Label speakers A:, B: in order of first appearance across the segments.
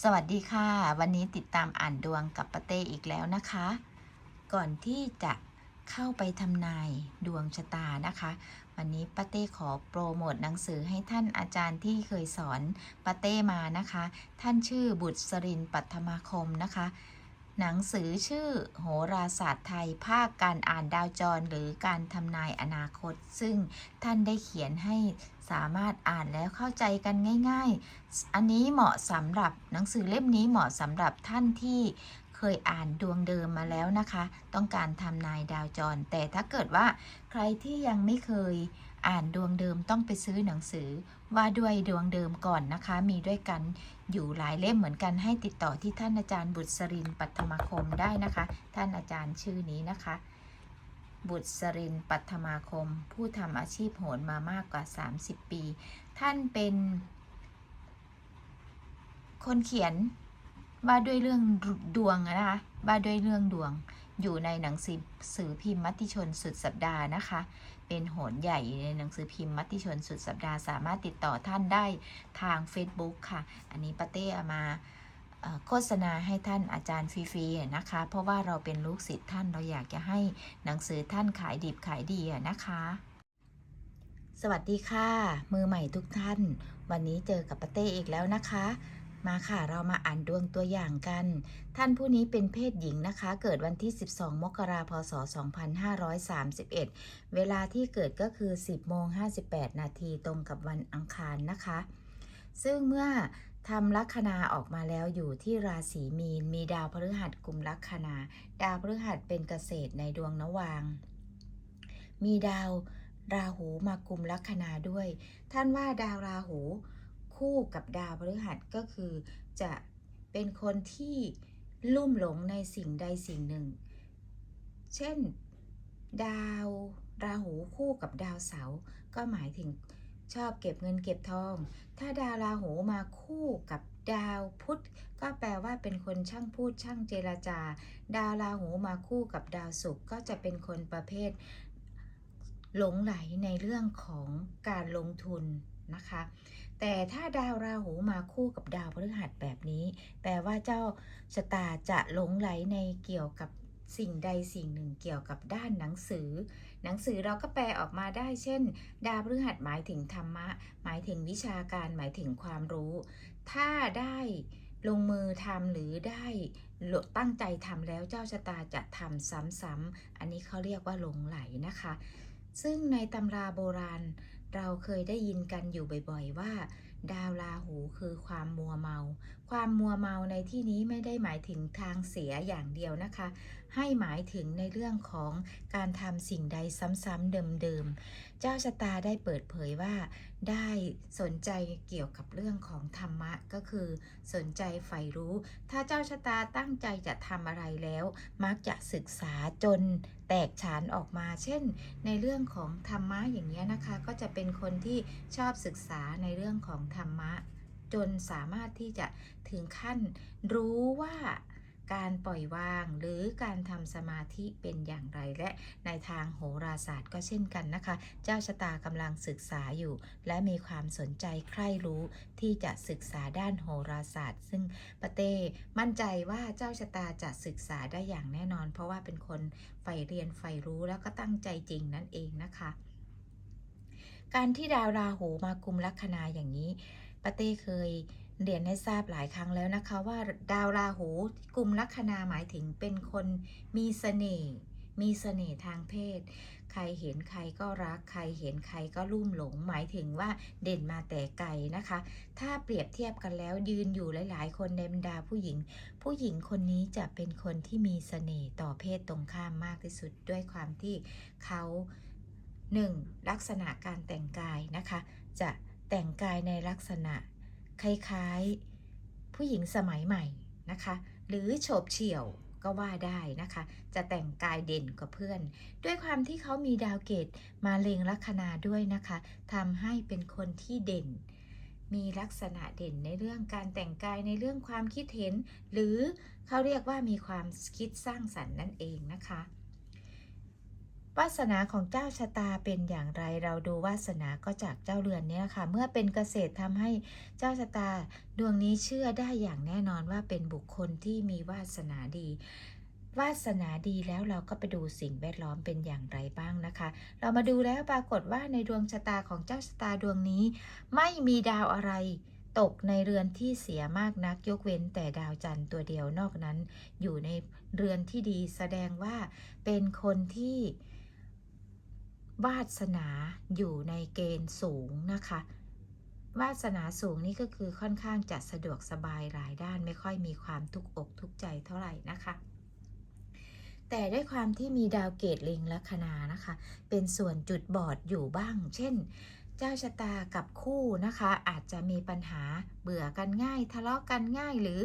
A: สวัสดีค่ะ วันนี้ติดตามอ่านดวงกับป้าเต้อีกแล้วนะคะ ก่อนที่จะเข้าไปทำนายดวงชะตานะคะ วันนี้ป้าเต้ขอโปรโมทหนังสือให้ท่านอาจารย์ที่เคยสอนป้าเต้มานะคะ ท่านชื่อบุตรสรินปัทมาคมนะคะ หนังสือชื่อโหราศาสตร์ไทยภาคการอ่านดาวจร หรือการทำนายอนาคต ซึ่งท่านได้เขียนให้สามารถอ่านแล้วเข้าใจกันง่าย ๆ อันนี้เหมาะสำหรับหนังสือเล่มนี้เหมาะสำหรับท่านที่เคยอ่านดวงเดิมมาแล้วนะคะ ต้องการทำนายดาวจร แต่ถ้าเกิดว่าใครที่ยังไม่เคยอ่านดวงเดิมต้องไปซื้อหนังสือ ว่าด้วยดวงเดิมก่อนนะคะ มีด้วยกันอยู่หลายเล่มเหมือนกันให้ติดต่อที่ท่านอาจารย์บุตรสรินปัทมาคมได้นะคะ ท่านอาจารย์ชื่อนี้นะคะ บุตรสรินปัทมาคม ผู้ทำอาชีพโหนมามากกว่า 30 ปี ท่านเป็นคนเขียนว่าด้วยเรื่องดวงนะคะว่าด้วยเรื่องดวง อยู่ในหนังสือสือพิมพ์มติชนสุดสัปดาห์นะคะ เป็นโหนใหญ่ในหนังสือพิมพ์มติชนสุดสัปดาห์ สามารถติดต่อท่านได้ทาง Facebook ค่ะ อันนี้ป้าเต้เอามาโฆษณาให้ท่านอาจารย์ฟรีๆนะคะ เพราะว่าเราเป็นลูกศิษย์ท่านเราอยากจะให้หนังสือท่านขายดิบขายดีนะคะ สวัสดีค่ะ มือใหม่ทุกท่าน วันนี้เจอกับป้าเต้อีกแล้วนะคะ มาค่ะ เรามาอ่านดวงตัวอย่างกัน ท่านผู้นี้เป็นเพศหญิงนะคะ เกิดวันที่ 12 มกราพศ 2531 เวลาที่เกิดก็คือ 10โมง58 นาทีตรงกับวันอังคารนะคะ ซึ่งเมื่อทำลัคนาออกมาแล้วอยู่ที่ราศีมีน มีดาวพฤหัสกลุ่มลัคนา ดาวพฤหัสเป็นเกษตรในดวงนวาง มีดาวราหูมากลุ่มลัคนาด้วย ท่านว่าดาวราหู คู่กับดาวพฤหัสก็คือจะเป็นคนที่ลุ่มหลงในสิ่งใดสิ่งหนึ่ง เช่น ดาวราหูคู่กับดาวเสาร์ก็หมายถึงชอบเก็บเงินเก็บทอง ถ้าดาวราหูมาคู่กับดาวพุธก็แปลว่าเป็นคนช่างพูดช่างเจรจา ดาวราหูมาคู่กับดาวศุกร์ก็จะเป็นคนประเภท หลงไหลในเรื่องของการลงทุน นะคะ แต่ถ้าดาวราหูมาคู่กับดาวพฤหัสแบบนี้ แปลว่าเจ้าชะตาจะหลงไหลในเกี่ยวกับสิ่งใดสิ่งหนึ่งเกี่ยวกับด้านหนังสือ หนังสือเราก็แปลออกมาได้ เช่น ดาวพฤหัสหมายถึงธรรมะ หมายถึงวิชาการหมายถึงความรู้ ถ้าได้ลงมือทำหรือได้ตั้งใจทำแล้วเจ้าชะตาจะทำซ้ำๆอันนี้เขาเรียกว่าหลงไหลนะคะ ซึ่งในตำราโบราณ เราเคยได้ยินกันอยู่บ่อยๆ ว่า ดาวราหูคือความมัวเมา ความมัวเมาในที่นี้ไม่ได้หมายถึงทางเสียอย่างเดียวนะคะ ให้หมายถึงในเรื่องของการทำสิ่งใดซ้ำๆเดิมๆ เจ้าชะตาได้เปิดเผยว่า ได้สนใจเกี่ยวกับเรื่องของธรรมะก็คือ สนใจใฝ่รู้ ถ้าเจ้าชะตาตั้งใจจะทำอะไรแล้ว มักจะศึกษาจนแตกฉานออกมา เช่น ในเรื่องของธรรมะอย่างนี้ยนะคะ ก็จะเป็นคนที่ชอบศึกษาในเรื่องของธรรมะ จนสามารถที่จะถึงขั้นรู้ว่า การปล่อยวางหรือการทำสมาธิเป็นอย่างไร และในทางโหราศาสตร์ก็เช่นกันนะคะ เจ้าชะตากำลังศึกษาอยู่ และมีความสนใจใคร่รู้ที่จะศึกษาด้านโหราศาสตร์ ซึ่งปาเต้มั่นใจว่าเจ้าชะตาจะศึกษาได้อย่างแน่นอน เพราะว่าเป็นคนใฝ่เรียนใฝ่รู้แล้วก็ตั้งใจจริงนั่นเองนะคะ การที่ดาวราหูมากุมลัคนาอย่างนี้ปาเต้เคย เรียนให้ทราบหลายครั้งแล้วนะคะว่าดาวราหูกลุ่มลัคนาหมายถึงเป็นคนมีเสน่ห์มีเสน่ห์ทางเพศ ใครเห็นใครก็รัก ใครเห็นใครก็ลุ่มหลง หมายถึงว่าเด่นมาแต่ไกลนะคะ ถ้าเปรียบเทียบกันแล้วยืนอยู่หลาย ๆ คนในบรรดาผู้หญิง ผู้หญิงคนนี้จะเป็นคนที่มีเสน่ห์ต่อเพศตรงข้ามมากที่สุดด้วยความที่เขาหนึ่งลักษณะการแต่งกายนะคะ จะแต่งกายในลักษณะ คล้ายๆผู้หญิงสมัยใหม่นะคะ หรือโฉบเฉี่ยวก็ว่าได้นะคะ จะแต่งกายเด่นกว่าเพื่อน ด้วยความที่เขามีดาวเกตมาเลงลัคนาด้วยนะคะทำให้เป็นคนที่เด่น มีลักษณะเด่นในเรื่องการแต่งกายในเรื่องความคิดเห็น หรือเขาเรียกว่ามีความคิดสร้างสรรค์นั่นเองนะคะ วาสนาของเจ้าชะตาเป็นอย่างไรเราดูวาสนาก็จากเจ้าเรือนนี่ยค่ะ เมื่อเป็นเกษตรทำให้เจ้าชะตาดวงนี้เชื่อได้อย่างแน่นอนว่าเป็นบุคคลที่มีวาสนาดีวาสนาดีแล้วเราก็ไปดูสิ่งแวดล้อมเป็นอย่างไรบ้างนะคะ เรามาดูแล้วปรากฏว่าในดวงชะตาของเจ้าชะตาดวงนี้ ไม่มีดาวอะไรตกในเรือนที่เสียมากนักยกเว้นแต่ดาวจันทร์ตัวเดียวนอกนั้น อยู่ในเรือนที่ดีแสดงว่าเป็นคนที่ วาสนาอยู่ในเกณฑ์สูงนะคะ วาสนาสูงนี่ก็คือค่อนข้างจะสะดวกสบายหลายด้านไม่ค่อยมีความทุกอกทุกใจเท่าไหร่นะคะ แต่ด้วยความที่มีดาวเกตลิงลัคนานะคะ เป็นส่วนจุดบอดอยู่บ้าง เช่น เจ้าชะตากับคู่นะคะ อาจจะมีปัญหาเบื่อกันง่าย ทะเลาะกันง่ายหรือ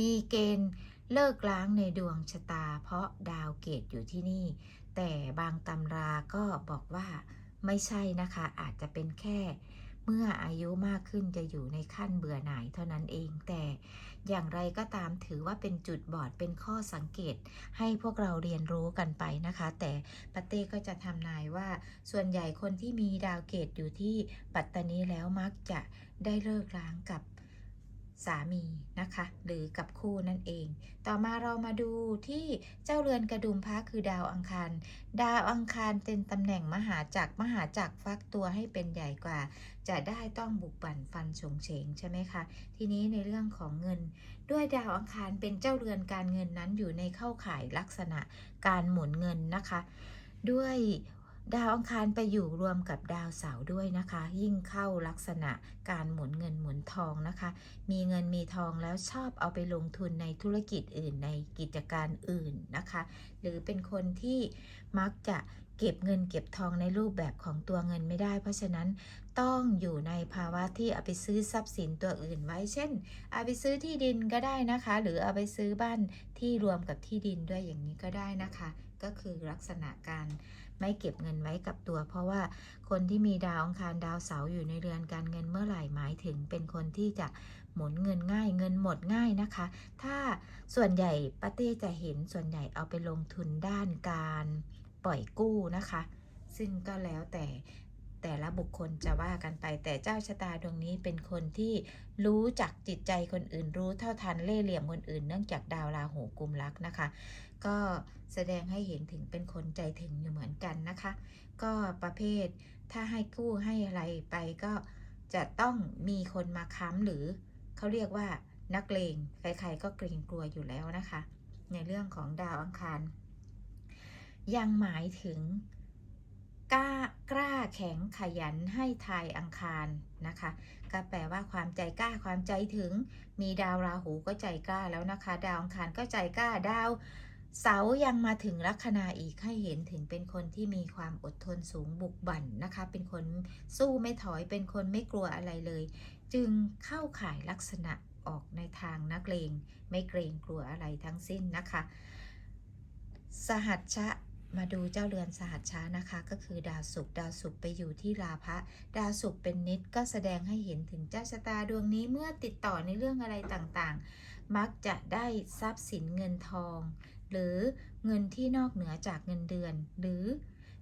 A: มีเกณฑ์เลิกล้างในดวงชะตา เพราะดาวเกตอยู่ที่นี่ แต่บางตำราก็บอกว่าไม่ใช่นะคะ อาจจะเป็นแค่เมื่ออายุมากขึ้นจะอยู่ในขั้นเบื่อหน่ายเท่านั้นเอง แต่อย่างไรก็ตามถือว่าเป็นจุดบอดเป็นข้อสังเกต ให้พวกเราเรียนรู้กันไปนะคะ แต่ปาเต้ก็จะทำนายว่า ส่วนใหญ่คนที่มีดาวเกตอยู่ที่ปัตตานีแล้วมักจะได้เลิกล้างกับ สามีนะคะ หรือกับคู่นั่นเอง ต่อมาเรามาดูที่เจ้าเรือนกระดุมพระคือดาวอังคาร ดาวอังคารเป็นตำแหน่งมหาจักรมหาจักรฟักตัวให้เป็นใหญ่กว่า จะได้ต้องบุกบั่นฟันฉงเฉงใช่ไหมคะทีนี้ในเรื่องของเงิน ด้วยดาวอังคารเป็นเจ้าเรือนการเงินนั้นอยู่ในเข้าข่ายลักษณะการหมุนเงินนะคะ ด้วย ดาวอังคารไปอยู่รวมกับดาวเสาร์ด้วยนะคะ ยิ่งเข้าลักษณะการหมุนเงินหมุนทองนะคะ มีเงินมีทองแล้วชอบเอาไปลงทุนในธุรกิจอื่นในกิจการอื่นนะคะ หรือเป็นคนที่มักจะเก็บเงินเก็บทองในรูปแบบของตัวเงินไม่ได้ เพราะฉะนั้นต้องอยู่ในภาวะที่เอาไปซื้อทรัพย์สินตัวอื่นไว้ เช่น เอาไปซื้อที่ดินก็ได้นะคะ หรือเอาไปซื้อบ้านที่รวมกับที่ดินด้วยอย่างนี้ก็ได้นะคะ ก็คือลักษณะการ ไม่เก็บเงินไว้กับตัว เพราะว่าคนที่มีดาวอังคารดาวเสาอยู่ในเรือนการเงินเมื่อไหร่หมายถึง เป็นคนที่จะหมุนเงินง่ายเงินหมดง่ายนะคะ ถ้าส่วนใหญ่ป้าเต้จะเห็นส่วนใหญ่เอาไปลงทุนด้านการปล่อยกู้นะคะ ซึ่งก็แล้วแต่แต่ละบุคคลจะว่ากันไปแต่เจ้าชะตาดวงนี้เป็นคนที่รู้จักจิตใจคนอื่นรู้เท่าทันเล่ห์เหลี่ยมคนอื่นเนื่องจากดาวราหูกุมรักนะคะ ก็แสดงให้เห็นถึงเป็นคนใจถึงอยู่เหมือนกันนะคะ ก็ประเภทถ้าให้กู้ให้อะไรไปก็จะต้องมีคนมาค้ำหรือเขาเรียกว่านักเลงใครๆก็เกรงกลัวอยู่แล้วนะคะ ในเรื่องของดาวอังคาร ยังหมายถึงกล้ากล้าแข็งขยันให้ทายอังคารนะคะ ก็แปลว่าความใจกล้าความใจถึง มีดาวราหูก็ใจกล้าแล้วนะคะ ดาวอังคารก็ใจกล้าดาว เสายังมาถึงลัคนาอีกให้เห็นถึงเป็นคนที่มีความอดทนสูงบุกบั่นนะคะ เป็นคนสู้ไม่ถอยเป็นคนไม่กลัวอะไรเลย จึงเข้าข่ายลักษณะออกในทางนักเลงไม่เกรงกลัวอะไรทั้งสิ้นนะคะ สหัชชะมาดูเจ้าเรือนสหัชชะนะคะ ก็คือดาวศุกร์ดาวศุกร์ไปอยู่ที่ราพะดาวศุกร์เป็นนิดก็แสดงให้เห็นถึงเจ้าชะตาดวงนี้เมื่อติดต่อในเรื่องอะไรต่างๆ มักจะได้ทรัพย์สินเงินทอง หรือเงินที่นอกเหนือจากเงินเดือน หรือ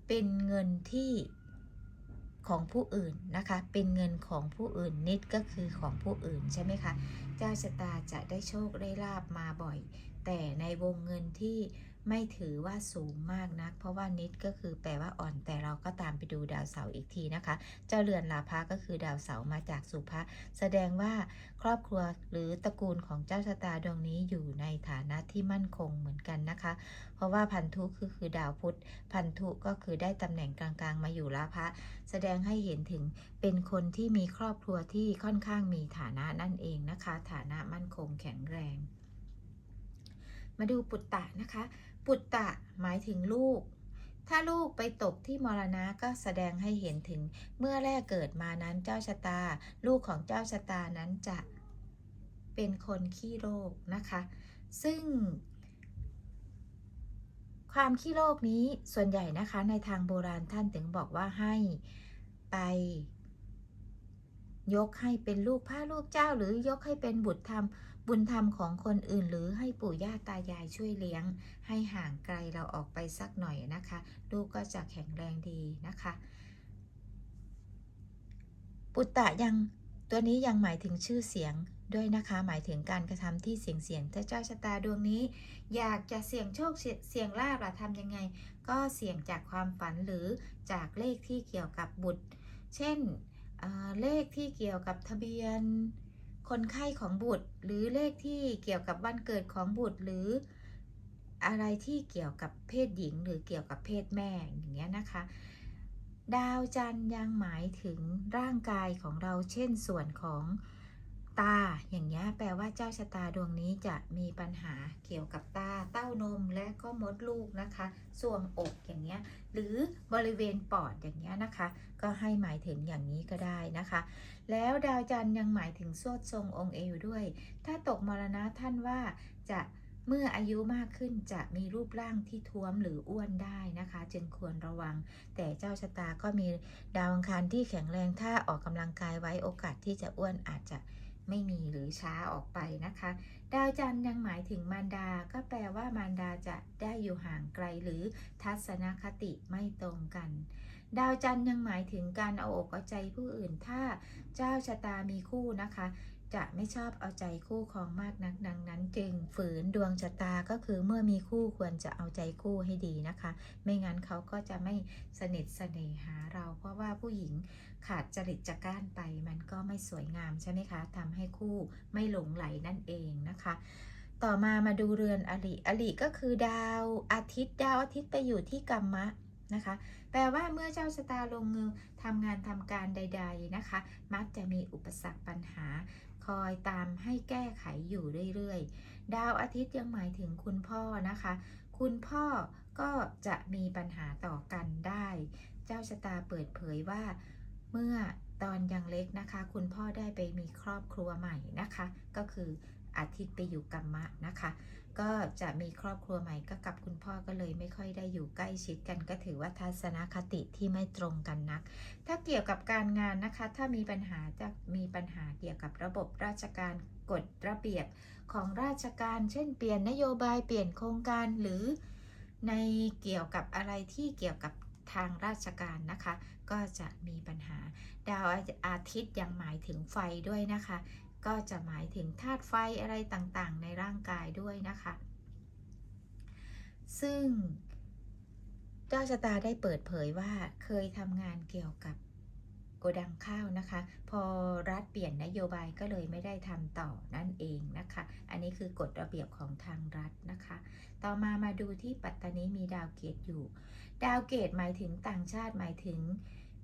A: เป็นเงินที่ของผู้อื่นนะคะ เป็นเงินของผู้อื่นนิดก็คือของผู้อื่นใช่ไหมคะ เจ้าชะตาจะได้โชคได้ลาบมาบ่อย แต่ในวงเงินที่ไม่ถือว่าสูงมากนัก เพราะว่านิดก็คือแปลว่าอ่อน แต่เราก็ตามไปดูดาวเสาร์อีกทีนะคะ เจ้าเรือนลาภะก็คือดาวเสาร์มาจากสุภะแสดงว่าครอบครัวหรือตระกูลของเจ้าชะตาดวงนี้อยู่ในฐานะที่มั่นคงเหมือนกันนะคะ เพราะว่าพันธุคือคือดาวพุธ พันธุก็คือได้ตำแหน่งกลางๆ มาอยู่ลาภะแสดงให้เห็นถึงเป็นคนที่มีครอบครัวที่ค่อนข้างมีฐานะนั่นเองนะคะ ฐานะมั่นคงแข็งแรง มาดูปุตตะนะคะ ปุตตะหมายถึงลูก ถ้าลูกไปตกที่มรณะก็แสดงให้เห็นถึงเมื่อแรกเกิดมานั้นเจ้าชะตา ลูกของเจ้าชะตานั้นจะเป็นคนขี้โรคนะคะ ซึ่ง ความขี้โรคนี้ส่วนใหญ่นะคะในทางโบราณท่านถึงบอกว่าให้ไปยกให้เป็นลูกพระลูกเจ้าหรือยกให้เป็นบุตรธรรม บุญธรรมของคนอื่นหรือให้ปู่ย่าตายายช่วยเลี้ยง ให้ห่างไกลเราออกไปสักหน่อยนะคะ ลูกก็จะแข็งแรงดีนะคะ ปุตตะยังตัวนี้ยังหมายถึงชื่อเสียงด้วยนะคะ หมายถึงการกระทำที่เสียงเสียงถ้าเจ้าชะตาดวงนี้ อยากจะเสี่ยงโชคเสี่ยงลาบล่ะทำยังไง ก็เสี่ยงจากความฝันหรือจากเลขที่เกี่ยวกับบุตร เช่นเเลขที่เกี่ยวกับทะเบียน คนไข้ของบุตร หรือเลขที่เกี่ยวกับวันเกิดของบุตรหรืออะไรที่เกี่ยวกับเพศหญิงหรือเกี่ยวกับเพศแม่อย่างเงี้ยนะคะ ดาวจันทร์ยังหมายถึงร่างกายของเราเช่นส่วนของ ตาอย่างเงี้ยแปลว่าเจ้าชะตาดวงนี้จะมีปัญหาเกี่ยวกับตาเต้านมและก็มดลูกนะคะส่วงอกอย่างเงี้ยหรือบริเวณปอดอย่างเงี้ยนะคะ ก็ให้หมายถึงอย่างนี้ก็ได้นะคะ แล้วดาวจันทร์ยังหมายถึงสวดทรงองค์เอวด้วย ถ้าตกมรณะท่านว่าจะเมื่ออายุมากขึ้นจะมีรูปร่างที่ท้วมหรืออ้วนได้นะคะ จึงควรระวัง แต่เจ้าชะตาก็มีดาวอังคารที่แข็งแรงถ้าออกกำลังกายไว้โอกาสที่จะอ้วนอาจจะ ไม่มีหรือช้าออกไปนะคะ ดาวจันทร์ยังหมายถึงมารดา ก็แปลว่ามารดาจะได้อยู่ห่างไกลหรือทัศนคติไม่ตรงกัน ดาวจันทร์ยังหมายถึงการเอาอกเอาใจผู้อื่นถ้าเจ้าชะตามีคู่นะคะ จะไม่ชอบเอาใจคู่ครองมากนักดังนั้น จึงฝืนดวงชะตาก็คือเมื่อมีคู่ควรจะเอาใจคู่ให้ดีนะคะ ไม่งั้นเขาก็จะไม่สนิทเสน่หาเรา เพราะว่าผู้หญิงขาดจริตจักร้านไป มันก็ไม่สวยงามใช่ไหมคะทำให้คู่ไม่หลงไหลนั่นเองนะคะต่อมามาดูเรือนอริอริก็คือดาวอาทิตย์ ดาวอาทิตย์ไปอยู่ที่กัมมะนะคะ แปลว่าเมื่อเจ้าชะตาลงมือทำงานทำการใด ๆนะคะ มักจะมีอุปสรรคปัญหา คอยตามให้แก้ไขอยู่เรื่อยๆ ดาวอาทิตย์ยังหมายถึงคุณพ่อนะคะ คุณพ่อก็จะมีปัญหาต่อกันได้ เจ้าชะตาเปิดเผยว่า เมื่อตอนยังเล็กนะคะ คุณพ่อได้ไปมีครอบครัวใหม่นะคะ ก็คือ อาทิตย์ไปอยู่กัมมะนะคะ ก็จะมีครอบครัวใหม่ก็กับคุณพ่อก็เลยไม่ค่อยได้อยู่ใกล้ชิดกันก็ถือว่าทัศนคติที่ไม่ตรงกันนัก ถ้าเกี่ยวกับการงานนะคะ ถ้ามีปัญหาจะมีปัญหาเกี่ยวกับระบบราชการกฎระเบียบของราชการ เช่นเปลี่ยนนโยบายเปลี่ยนโครงการหรือในเกี่ยวกับอะไรที่เกี่ยวกับทางราชการนะคะ ก็จะมีปัญหา ดาวอาทิตย์ยังหมายถึงไฟด้วยนะคะ ก็จะหมายถึงธาตุไฟอะไรต่างๆ ในร่างกายด้วยนะคะ ซึ่งเจ้าชะตาได้เปิดเผยว่าเคยทำงานเกี่ยวกับโกดังข้าวนะคะ พอรัฐเปลี่ยนนโยบายก็เลยไม่ได้ทำต่อนั่นเองนะคะ อันนี้คือกฎระเบียบของทางรัฐนะคะ ต่อมามาดูที่ปัตตานีมีดาวเกตอยู่ ดาวเกตหมายถึงต่างชาติหมายถึง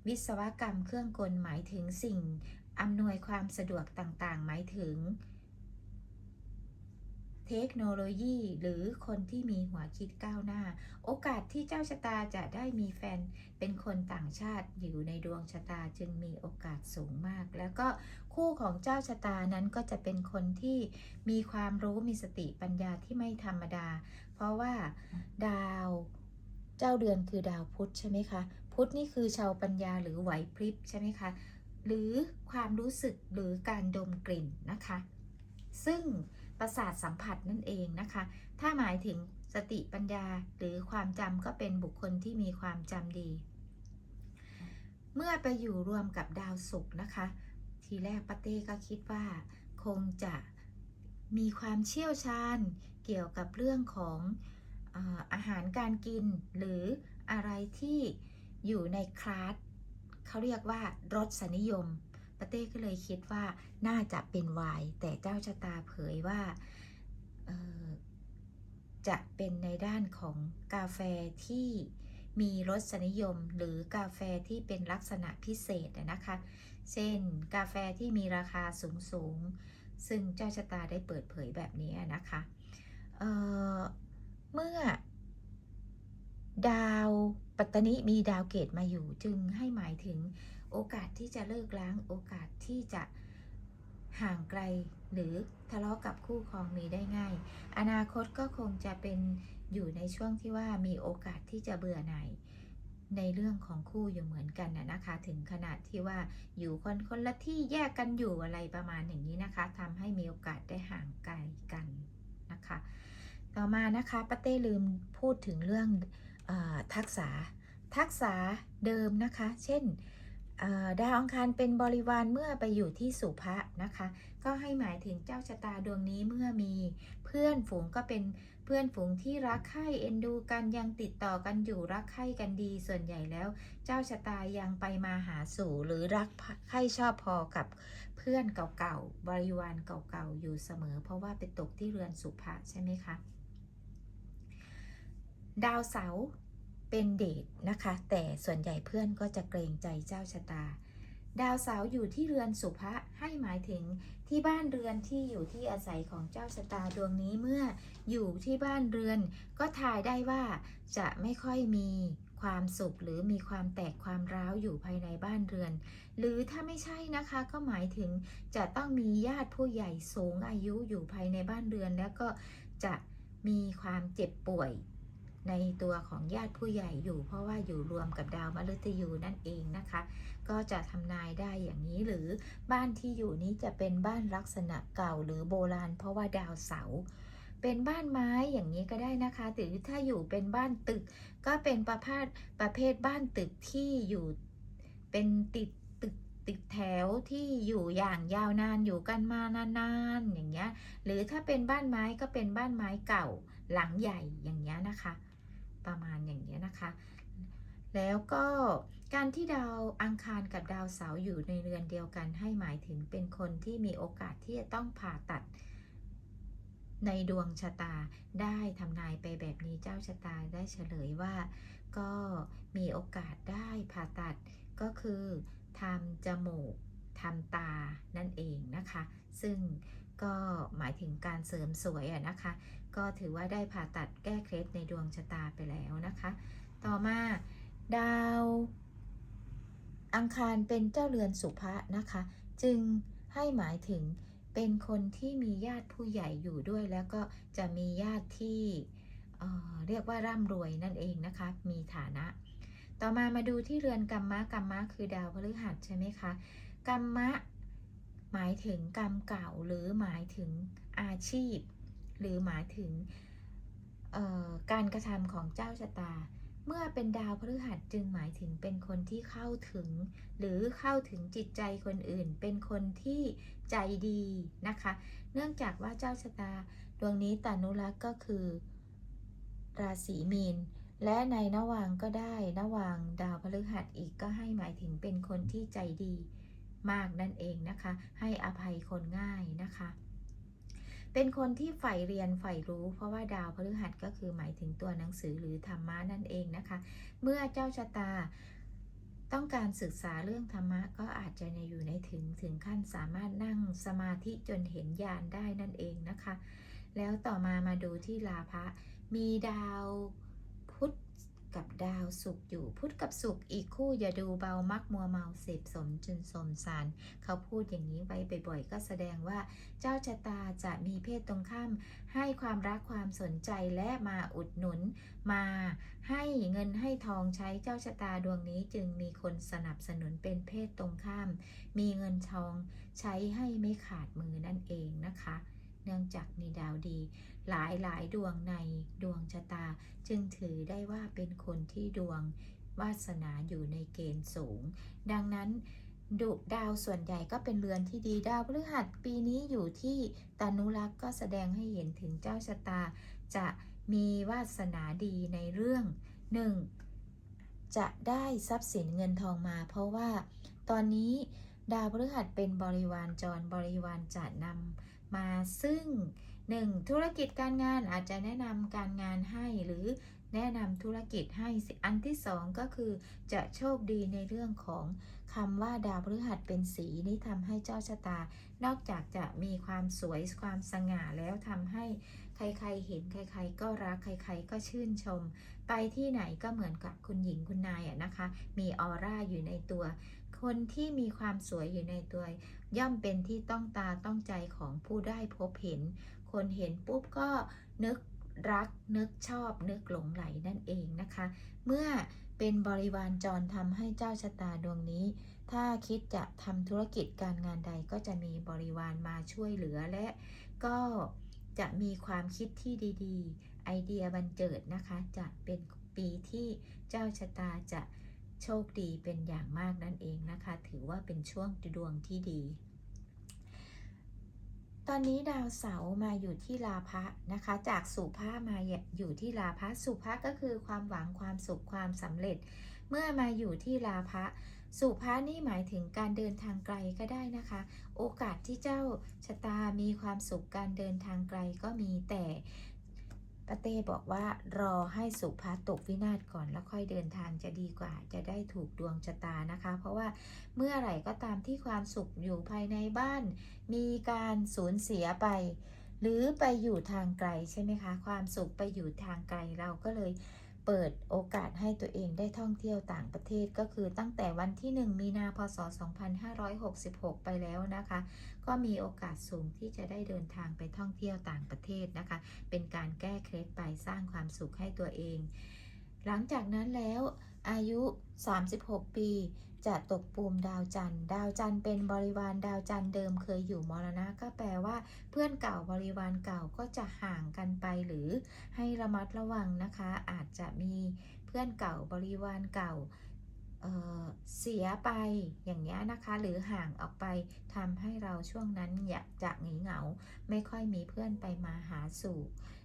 A: วิศวกรรมเครื่องกลหมายถึงสิ่ง อำนวยความสะดวกต่างๆ หมายถึง เทคโนโลยีหรือคนที่มีหัวคิดก้าวหน้า โอกาสที่เจ้าชะตาจะได้มีแฟนเป็นคนต่างชาติอยู่ในดวงชะตาจึงมีโอกาสสูงมาก แล้วก็คู่ของเจ้าชะตานั้นก็จะเป็นคนที่มีความรู้มีสติปัญญาที่ไม่ธรรมดา เพราะว่าดาวเจ้าเดือนคือดาวพุธใช่ไหมคะ พุธนี่คือชาวปัญญาหรือไหวพริบใช่ไหมคะ หรือความรู้สึกหรือการดมกลิ่นนะคะ ซึ่งประสาทสัมผัสนั่นเองนะคะ ถ้าหมายถึงสติปัญญาหรือความจำก็เป็นบุคคลที่มีความจำดี เมื่อไปอยู่รวมกับดาวศุกร์นะคะ ทีแรกปาเต้ก็คิดว่าคงจะมีความเชี่ยวชาญเกี่ยวกับเรื่องของอาหารการกินหรืออะไรที่อยู่ในคลาส เขาเรียกว่ารสนิยมปาเต้ก็เลยคิดว่าน่าจะเป็นวน์แต่เจ้าชะตาเผยว่าจะเป็นในด้านของกาแฟที่มีรสนิยมหรือกาแฟที่เป็นลักษณะพิเศษนะคะ เช่น กาแฟที่มีราคาสูงสูง ซึ่งเจ้าชะตาได้เปิดเผยแบบนี้นะคะเเมื่อ ดาวปัตตนิมีดาวเกตมาอยู่ จึงให้หมายถึงโอกาสที่จะเลิกล้างโอกาสที่จะห่างไกลหรือทะเลาะกับคู่ครองมีได้ง่าย อนาคตก็คงจะเป็นอยู่ในช่วงที่ว่ามีโอกาสที่จะเบื่อหน่ายในเรื่องของคู่อยู่เหมือนกันนะนะคะ ถึงขนาดที่ว่าอยู่คนคนละที่แยกกันอยู่อะไรประมาณอย่างนี้นะคะทำให้มีโอกาสได้ห่างไกลกันนะคะ ต่อมานะคะป้าเต้ลืมพูดถึงเรื่อง ทักษะทักษะเดิมนะคะ เช่นดาวอังคารเป็นบริวารเมื่อไปอยู่ที่สุภะนะคะ ก็ให้หมายถึงเจ้าชะตาดวงนี้เมื่อมีเพื่อนฝูงก็เป็นเพื่อนฝูงที่รักใคร่เอ็นดูกันยังติดต่อกันอยู่รักใคร่กันดี ส่วนใหญ่แล้ว เจ้าชะตายังไปมาหาสู่หรือรักใคร่ชอบพอกับเพื่อนเก่าๆบริวารเก่าๆอยู่เสมอ เพราะว่าไปตกที่เรือนสุภะใช่ไหมคะ ดาวเสาร์เป็นเดทนะคะ แต่ส่วนใหญ่เพื่อนก็จะเกรงใจเจ้าชะตา ดาวเสาร์อยู่ที่เรือนสุภะให้หมายถึงที่บ้านเรือนที่อยู่ที่อาศัยของเจ้าชะตาดวงนี้เมื่ออยู่ที่บ้านเรือน ก็ทายได้ว่าจะไม่ค่อยมีความสุขหรือมีความแตกความร้าวอยู่ภายในบ้านเรือน หรือถ้าไม่ใช่นะคะก็หมายถึงจะต้องมีญาติผู้ใหญ่สูงอายุอยู่ภายในบ้านเรือน แล้วก็จะมีความเจ็บป่วย ในตัวของญาติผู้ใหญ่อยู่ เพราะว่าอยู่รวมกับดาวมฤตยูนั่นเองนะคะ ก็จะทำนายได้อย่างนี้หรือบ้านที่อยู่นี้จะเป็นบ้านลักษณะเก่าหรือโบราณ เพราะว่าดาวเสาเป็นบ้านไม้อย่างนี้ก็ได้นะคะหรือถ้าอยู่เป็นบ้านตึก ก็เป็นประเภทประเภทบ้านตึกที่อยู่เป็นติดตึกติดแถวที่อยู่อย่างยาวนานอยู่กันมานานๆอย่างเงี้ยหรือถ้าเป็นบ้านไม้ก็เป็นบ้านไม้เก่าหลังใหญ่อย่างเงี้ยนะคะ ประมาณอย่างเงี้นะคะ แล้วก็การที่ดาวอังคารกับดาวเสาร์อยู่ในเรือนเดียวกัน ให้หมายถึงเป็นคนที่มีโอกาสที่จะต้องผ่าตัดในดวงชะตาได้ทำนายไปแบบนี้เจ้าชะตาได้เฉลยว่า ก็มีโอกาสได้ผ่าตัดก็คือทำจมูกทำตานั่นเองนะคะ ซึ่งก็หมายถึงการเสริมสวยอะนะคะ ก็ถือว่าได้ผ่าตัดแก้เคล็ดในดวงชะตาไปแล้วนะคะ ต่อมาดาว อังคารเป็นเจ้าเรือนสุภะนะคะ จึงให้หมายถึงเป็นคนที่มีญาติผู้ใหญ่อยู่ด้วย แล้วก็จะมีญาติที่เเรียกว่าร่ำรวยนั่นเองนะคะ มีฐานะ ต่อมามาดูที่เรือนกรรมะกรรมะคือดาวพฤหัสใช่ไหมคะกรรมะหมายถึงกรรมเก่าหรือหมายถึงอาชีพ หรือหมายถึงการกระทำของเจ้าชะตา เมื่อเป็นดาวพฤหัสจึงหมายถึงเป็นคนที่เข้าถึง หรือเข้าถึงจิตใจคนอื่น เป็นคนที่ใจดีนะคะ เนื่องจากว่าเจ้าชะตาดวงนี้ตานุรักษ์ก็คือราศีมีน และในระหว่างก็ได้ระหว่างดาวพฤหัสอีกก็ให้หมายถึงเป็นคนที่ใจดีมากนั่นเองนะคะ ให้อภัยคนง่ายนะคะ เป็นคนที่ใฝ่เรียนใฝ่รู้ เพราะว่าดาวพฤหัสก็คือหมายถึงตัวหนังสือหรือธรรมะนั่นเองนะคะ เมื่อเจ้าชะตาต้องการศึกษาเรื่องธรรมะก็อาจจะอยู่ในถึงถึงขั้นสามารถนั่งสมาธิจนเห็นญาณได้นั่นเองนะคะ แล้วต่อมามาดูที่ลาภะมีดาว กับดาวศุกอยู่ พุธกับศุกอีกคู่อย่าดูเบามักมัวเมาเสพสมจนสมสาร เขาพูดอย่างนี้ไว้บ่อยๆ ก็แสดงว่า เจ้าชะตาจะมีเพศตรงข้าม ให้ความรักความสนใจและมาอุดหนุน มาให้เงินให้ทองใช้เจ้าชะตาดวงนี้จึงมีคนสนับสนุนเป็นเพศตรงข้าม มีเงินทองใช้ให้ไม่ขาดมือนั่นเองนะคะ เนื่องจากมีดาวดี หลายหลายดวงในดวงชะตา จึงถือได้ว่าเป็นคนที่ดวงวาสนาอยู่ในเกณฑ์สูง ดังนั้นดุดาวส่วนใหญ่ก็เป็นเรือนที่ดีดาวพฤหัสปีนี้อยู่ที่ตานุรักษ์ก็แสดงให้เห็นถึงเจ้าชะตา จะมีวาสนาดีในเรื่องหนึ่งจะได้ทรัพย์สินเงินทองมา เพราะว่าตอนนี้ดาวพฤหัสเป็นบริวารจรบริวารจะนำ มาซึ่ง 1. ธุรกิจการงานอาจจะแนะนำการงานให้หรือแนะนำธุรกิจให้อันที่ 2 ก็คือ จะโชคดีในเรื่องของคำว่าดาวพฤหัสเป็นสีนี่ทำให้เจ้าชะตา นอกจากจะมีความสวยความสง่าแล้วทำให้ใครๆเห็นใคร ๆ ก็รักใคร ๆ ก็ชื่นชม ไปที่ไหนก็เหมือนกับคุณหญิงคุณนายอะนะคะ มีออร่าอยู่ในตัว คนที่มีความสวยอยู่ในตัว ย่อมเป็นที่ต้องตาต้องใจของผู้ได้พบเห็น คนเห็นปุ๊บก็นึกรักนึกชอบนึกหลงไหลนั่นเองนะคะ เมื่อเป็นบริวารจรทำให้เจ้าชะตาดวงนี้ ถ้าคิดจะทำธุรกิจการงานใดก็จะมีบริวารมาช่วยเหลือและก็จะมีความคิดที่ดี ๆ ไอเดียบันเจิดนะคะ จะเป็นปีที่เจ้าชะตาจะ โชคดีเป็นอย่างมากนั่นเองนะคะ ถือว่าเป็นช่วงดวงที่ดี ตอนนี้ดาวเสาร์มาอยู่ที่ลาภะนะคะ จากสุภามาอยู่ที่ลาภะสุภาก็คือความหวังความสุขความสำเร็จ เมื่อมาอยู่ที่ลาภะสุภานี่หมายถึงการเดินทางไกลก็ได้นะคะ โอกาสที่เจ้าชะตามีความสุขการเดินทางไกลก็มีแต่ ปาเต้บอกว่ารอให้สุภาตกวินาศก่อนแล้วค่อยเดินทางจะดีกว่า จะได้ถูกดวงชะตานะคะ เพราะว่าเมื่อไหร่ก็ตามที่ความสุขอยู่ภายในบ้าน มีการสูญเสียไป หรือไปอยู่ทางไกลใช่ไหมคะ ความสุขไปอยู่ทางไกลเราก็เลย เปิดโอกาสให้ตัวเองได้ท่องเที่ยวต่างประเทศก็คือตั้งแต่วันที่ 1 มีนาพศ 2566 ไปแล้วนะคะ ก็มีโอกาสสูงที่จะได้เดินทางไปท่องเที่ยวต่างประเทศนะคะ เป็นการแก้เคล็ดไปสร้างความสุขให้ตัวเอง หลังจากนั้นแล้วอายุ 36 ปี จะตกปูมดาวจันทร์ ดาวจันทร์เป็นบริวารดาวจันทร์เดิมเคยอยู่มรณะ ก็แปลว่า เพื่อนเก่าบริวารเก่าก็จะห่างกันไปหรือให้ระมัดระวังนะคะ อาจจะมีเพื่อนเก่าบริวารเก่าเเสียไปอย่างนี้นะคะ หรือห่างออกไปทำให้เราช่วงนั้นอยากจะหงเหงา ไม่ค่อยมีเพื่อนไปมาหาสู่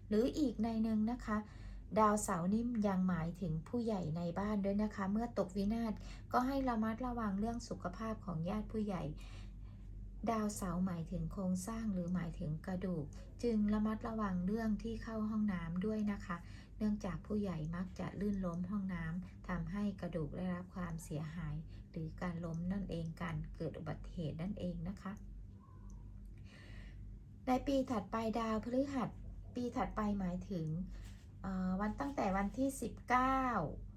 A: หรืออีกในหนึ่งนะคะ ดาวเสาร์นี่มยังหมายถึงผู้ใหญ่ในบ้านด้วยนะคะ เมื่อตกวินาศก็ให้ระมัดระวังเรื่องสุขภาพของญาติผู้ใหญ่ ดาวเสาร์หมายถึงโครงสร้างหรือหมายถึงกระดูก จึงระมัดระวังเรื่องที่เข้าห้องน้ำด้วยนะคะ เนื่องจากผู้ใหญ่มักจะลื่นล้มห้องน้ำทำให้กระดูกได้รับความเสียหาย หรือการล้มนั่นเองการเกิดอุบัติเหตุนั่นเองนะคะ ในปีถัดไปดาวพฤหัสปีถัดไปหมายถึง วันตั้งแต่วันที่ 19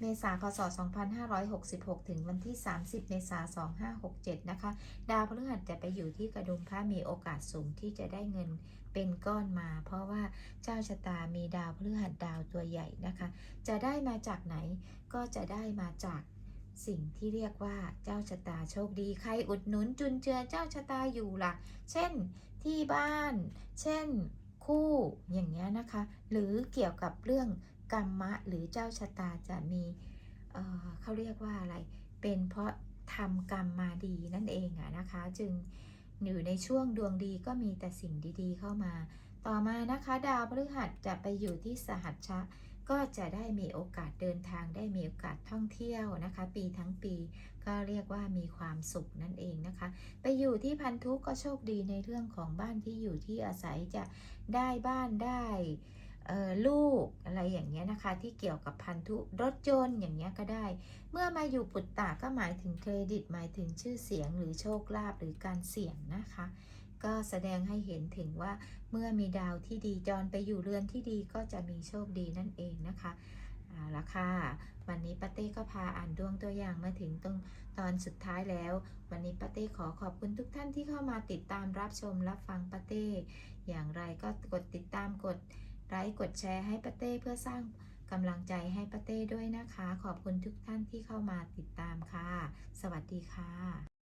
A: เมษายนพศ2566 ถึงวันที่ 30 เมษายน2567 นะคะ ดาวพฤหัสจะไปอยู่ที่กระดุมพระมีโอกาสสูงที่จะได้เงินเป็นก้อนมา เพราะว่าเจ้าชะตามีดาวพฤหัสดาวตัวใหญ่นะคะ จะได้มาจากไหนก็จะได้มาจากสิ่งที่เรียกว่าเจ้าชะตาโชคดีใครอุดหนุนจุนเจือเจ้าชะตาอยู่ล่ะ เช่นที่บ้าน เช่น คู่อย่างเงี้ยนะคะ หรือเกี่ยวกับเรื่องกรรมะหรือเจ้าชะตาจะมีเเขาเรียกว่าอะไร เป็นเพราะทำกรรมมาดีนั่นเองอะนะคะ จึงอยู่ในช่วงดวงดีก็มีแต่สิ่งดีๆเข้ามา ต่อมานะคะ ดาวพฤหัสจะไปอยู่ที่สหัชชะ ก็จะได้มีโอกาสเดินทางได้มีโอกาสท่องเที่ยวนะคะ ปีทั้งปีก็เรียกว่ามีความสุขนั่นเองนะคะ ไปอยู่ที่พันธุก็โชคดีในเรื่องของบ้านที่อยู่ที่อาศัยจะได้บ้านได้ลูกอะไรอย่างเงี้ยนะคะ ที่เกี่ยวกับพันธุรถยนต์อย่างเงี้ยก็ได้ เมื่อมาอยู่ปุตตะก็หมายถึงเครดิต หมายถึงชื่อเสียงหรือโชคลาภหรือการเสี่ยงนะคะ ก็แสดงให้เห็นถึงว่าเมื่อมีดาวที่ดีจรไปอยู่เรือนที่ดีก็จะมีโชคดีนั่นเองนะคะเอาละค่ะวันนี้ป้าเต้ก็พาอ่านดวงตัวอย่างมาถึงตรงตอนสุดท้ายแล้ว วันนี้ป้าเต้ขอขอบคุณทุกท่านที่เข้ามาติดตามรับชมรับฟังป้าเต้ อย่างไรก็กดติดตามกดไลค์กดแชร์ให้ป้าเต้เพื่อสร้างกำลังใจให้ป้าเต้ด้วยนะคะ ขอบคุณทุกท่านที่เข้ามาติดตามค่ะ สวัสดีค่ะ